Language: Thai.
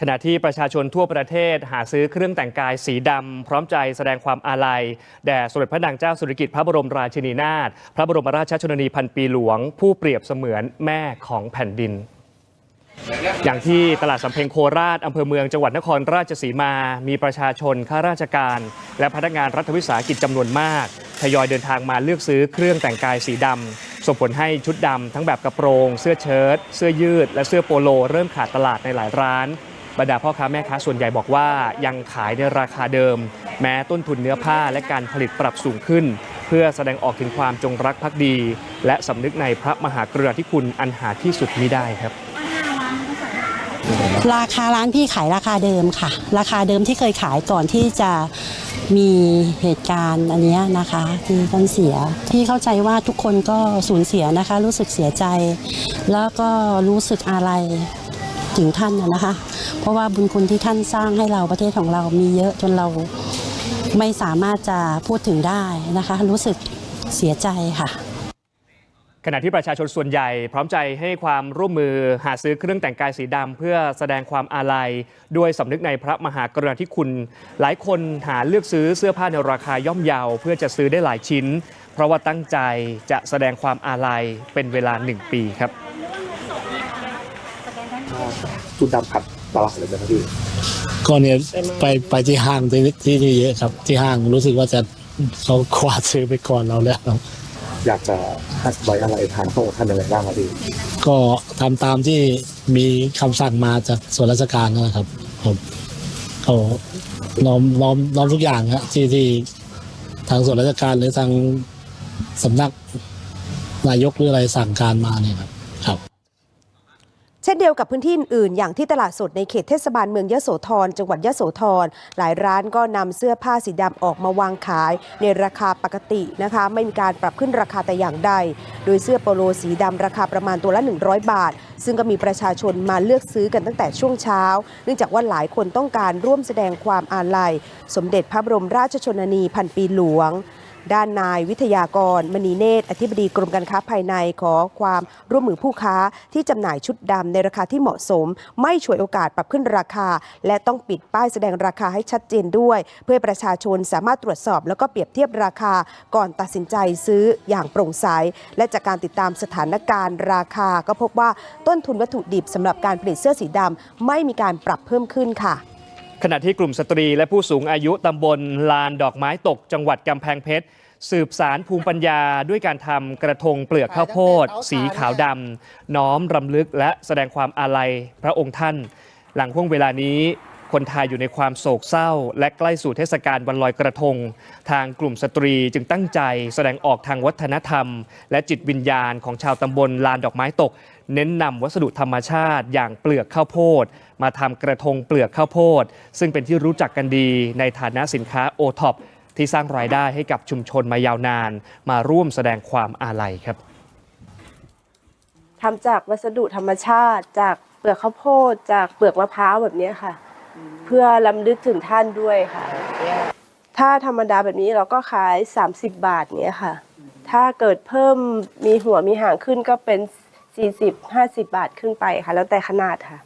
ขณะที่ประชาชนทั่วประเทศหาซื้อเครื่องแต่งกายสีดำ พร้อมใจแสดงความอาลัย แด่สมเด็จพระนางเจ้าสุริกิติ์พระบรมราชินีนาถพระบรมราชชนนีพันปีหลวง ผู้เปรียบเสมือนแม่ของแผ่นดิน อย่างที่ตลาดสำเพ็งโคราชอำเภอเมืองจังหวัดนครราชสีมา มีประชาชนข้าราชการ และพนักงานรัฐวิสาหกิจจำนวนมากทยอยเดินทางมาเลือกซื้อเครื่องแต่งกายสีดำส่งผลให้ชุดดำทั้งแบบกระโปรง เสื้อเชิ้ตเสื้อยืด และเสื้อโปโล เริ่มขาดตลาดในหลายร้าน บรรดาพ่อค้าแม่ค้าส่วนใหญ่บอกว่ายังขายในราคาเดิม แม้ต้นทุนเนื้อผ้าและการผลิตปรับสูงขึ้น เพื่อแสดงออกถึงความจงรักภักดี และสำนึกในพระมหากรุณาธิคุณอันหาที่สุดมิได้ครับ ราคาร้านพี่ขายราคาเดิมค่ะ ราคาเดิมที่เคยขายก่อนที่จะมีเหตุการณ์อันนี้นะคะที่ท่านเสียพี่เข้าใจว่าทุกคนก็สูญเสียนะคะ รู้สึกเสียใจ แล้วก็รู้สึกอะไร ถึงท่านนะคะ เพราะว่าบุญคุณที่ท่านสร้างให้เราประเทศของเรามีเยอะจนเราไม่สามารถจะพูดถึงได้นะคะ รู้สึกเสียใจค่ะขณะที่ประชาชนส่วนใหญ่ พร้อมใจให้ความร่วมมือหาซื้อเครื่องแต่งกายสีดำเพื่อแสดงความอาลัย ด้วยสำนึกในพระมหากรุณาธิคุณ หลายคนหาเลือกซื้อเสื้อผ้าในราคาย่อมเยาเพื่อจะซื้อได้หลายชิ้น เพราะว่าตั้งใจจะแสดงความอาลัยเป็นเวลาหนึ่งปีครับ ชุดดำขัดตลาดเลยนะครับพี่ก็เนี่ยไปไปที่ห้างที่ที่นี่เยอะครับ ที่ห้างรู้สึกว่าจะเขาคว้าซื้อไปก่อนเราแล้วครับอยากจะให้ไว้อะไรทางพระองค์ท่านยังไงบ้างครับพี่ก็ทำตามที่มีคำสั่งมาจากส่วนราชการนั่นแหละครับผมเขาน้อมน้อมน้อมทุกอย่างครับที่ที่ทางส่วนราชการหรือทางสำนักนายกหรืออะไรสั่งการมาเนี่ยครับครับเช่นเดียวกับพื้นที่อื่นๆอย่างที่ตลาดสดในเขตเทศบาลเมืองยโสธรจังหวัดยโสธรหลายร้านก็นำเสื้อผ้าสีดำออกมาวางขาย ในราคาปกตินะคะ ไม่มีการปรับขึ้นราคาแต่อย่างใด โดยเสื้อโปโลสีดำราคาประมาณตัวละ 100 บาท ซึ่งก็มีประชาชนมาเลือกซื้อกันตั้งแต่ช่วงเช้า เนื่องจากว่าหลายคนต้องการร่วมแสดงความอาลัย สมเด็จพระบรมราชชนนีพันปีหลวง ด้านนายวิทยากร มณีเนตร อธิบดีกรมการค้าภายในขอความร่วมมือผู้ค้าที่จำหน่ายชุดดำในราคาที่เหมาะสม ไม่ฉวยโอกาสปรับขึ้นราคา และต้องปิดป้ายแสดงราคาให้ชัดเจนด้วย เพื่อประชาชนสามารถตรวจสอบแล้วก็เปรียบเทียบราคาก่อนตัดสินใจซื้ออย่างโปร่งใส และจากการติดตามสถานการณ์ราคา ก็พบว่าต้นทุนวัตถุดิบสำหรับการผลิตเสื้อสีดำไม่มีการปรับเพิ่มขึ้นค่ะ ขณะที่กลุ่มสตรีและผู้สูงอายุตำบลลานดอกไม้ตก จังหวัดกำแพงเพชร สืบสารภูมิปัญญาด้วยการทำกระทงเปลือกข้าวโพด สีขาวดำน้อมรำลึกและแสดงความอาลัยพระองค์ท่าน หลังห่วงเวลานี้ คนไทยอยู่ในความโศกเศร้า และใกล้สู่เทศกาลวันลอยกระทง ทางกลุ่มสตรีจึงตั้งใจแสดงออกทางวัฒนธรรม และจิตวิญญาณของชาวตำบลลานดอกไม้ตก เน้นนำวัสดุธรรมชาติอย่างเปลือกข้าวโพด มาทำกระทงเปลือกข้าวโพด ซึ่งเป็นที่รู้จักกันดีในฐานะสินค้าโอท็อปที่สร้างรายได้ให้กับชุมชนมายาวนาน มาร่วมแสดงความอาลัยครับทำจากวัสดุธรรมชาติ จากเปลือกข้าวโพด จากเปลือกมะพร้าวแบบนี้ค่ะ เพื่อลำลึกถึงท่านด้วยค่ะ ถ้าธรรมดาแบบนี้เราก็ขาย 30 บาทเนี้ยค่ะ ถ้าเกิดเพิ่มมีหัวมีหางขึ้นก็เป็น 40-50 บาทขึ้นไปค่ะ แล้วแต่ขนาดค่ะ